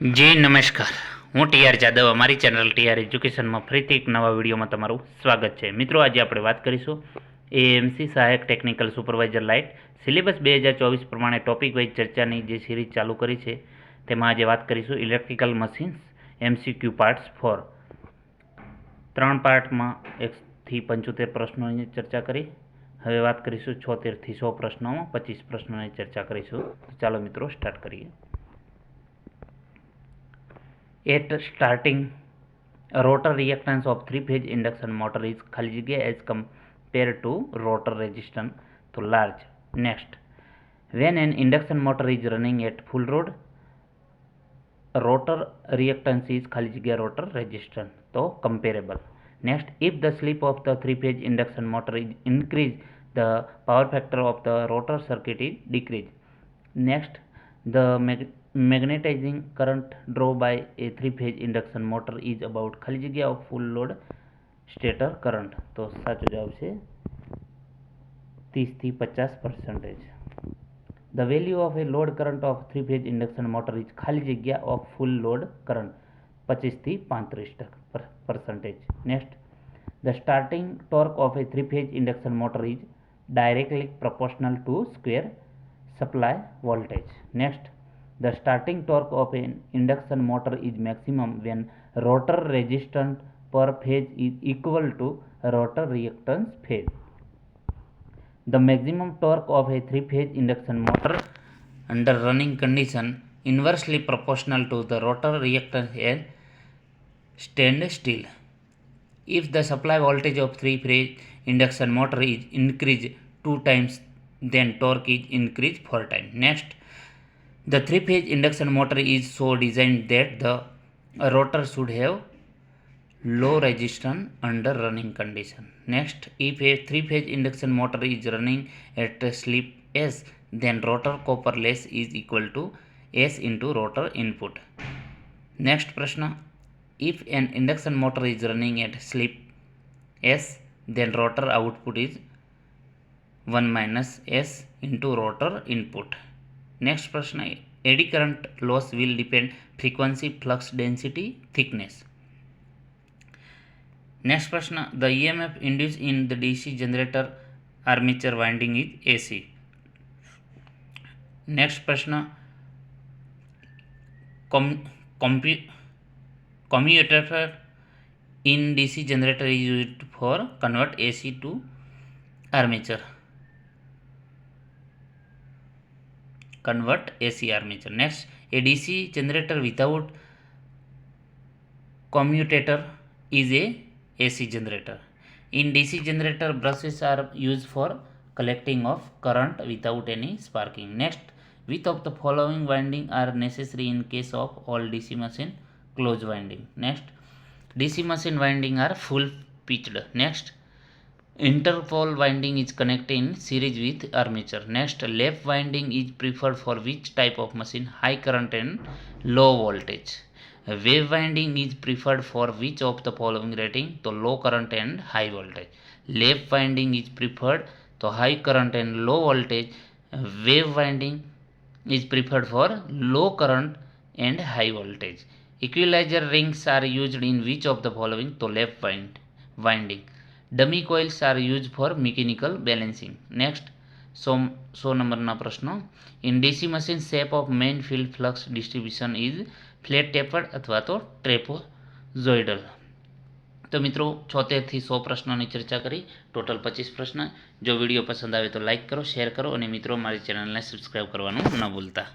જી નમસ્કાર હું ટીઆર જાદવ અમારી ચેનલ આર એજ્યુકેશનમાં ફરીથી એક નવા વિડીયોમાં તમારું સ્વાગત છે મિત્રો આજે આપણે વાત કરીશું એ એમસી સહાયક ટેકનિકલ સુપરવાઇઝર લાઇટ સિલેબસ બે હજાર ચોવીસ પ્રમાણે ટોપિક વાઇઝ ચર્ચાની જે સિરીઝ ચાલુ કરી છે તેમાં આજે વાત કરીશું electrical machines MC Q parts four ત્રણ પાર્ટમાં એકથી પંચોતેર પ્રશ્નોની ચર્ચા કરી હવે વાત કરીશું છોતેરથી સો પ્રશ્નોમાં પચીસ પ્રશ્નોની ચર્ચા કરીશું ચાલો મિત્રો સ્ટાર્ટ કરીએ At starting, a rotor reactance of three-phase induction motor is Khalilzadeh as compared to rotor resistance to large. Next, when an induction motor is running at full load, rotor reactance is Khalilzadeh rotor resistance, so comparable. Next, if the slip of the three-phase induction motor is increased, the power factor of the rotor circuit is decreased. Next, the magnetising current draw by a three phase induction motor is about खाली जगह of full load stator current तो साचो जवाब से तीस थी पचास percentage the value of a load current of three phase induction motor is खाली जगह ऑफ फुल लोड करंट पच्चीस थी पैंतीस percentage next the starting torque of a three phase induction motor is directly proportional to square supply voltage next The starting torque of an induction motor is maximum when rotor resistance per phase is equal to rotor reactance phase. The maximum torque of a three-phase induction motor under running condition inversely proportional to the rotor reactance and stand still. If the supply voltage of three-phase induction motor is increased two times, then torque is increased four times. Next, the three-phase induction motor is so designed that the rotor should have low resistance under running condition. Next, if a three-phase induction motor is running at slip S, then rotor copper loss is equal to S into rotor input. Next prashna, if an induction motor is running at slip S, then rotor output is 1 minus S into rotor input. Next prashna, eddy current loss will depend frequency, flux density, thickness. Next prashna, the EMF induced in the DC generator armature winding is AC. Next prashna, commutator in DC generator is used for convert AC to armature. convert AC armature. Next, a DC generator without commutator is a AC generator. In DC generator, brushes are used for collecting of current without any sparking. Next, which of the following winding are necessary in case of all DC machine closed winding? Next, DC machine winding are full pitched. Next, Interpole winding is connected in series with armature. Next, lap winding is preferred for which type of machine? High current and low voltage. Wave winding is preferred for which of the following rating? So low current and high voltage. Lap winding is preferred to high current and low voltage. Wave winding is preferred for low current and high voltage. Equalizer rings are used in which of the following? To lap wind winding dummy coils are use for mechanical balancing next સો સો નંબરના પ્રશ્નો in DC machine shape of main field flux distribution is flat tapered અથવા તો ટ્રેપો ટ્રેપોઝોઇડલ તો મિત્રો છોતેરથી સો પ્રશ્નોની ચર્ચા કરી total પચીસ પ્રશ્ન જો વિડીયો પસંદ આવે તો લાઇક કરો શેર કરો અને મિત્રો મારી ચેનલને સબસ્ક્રાઈબ કરવાનું ન ભૂલતા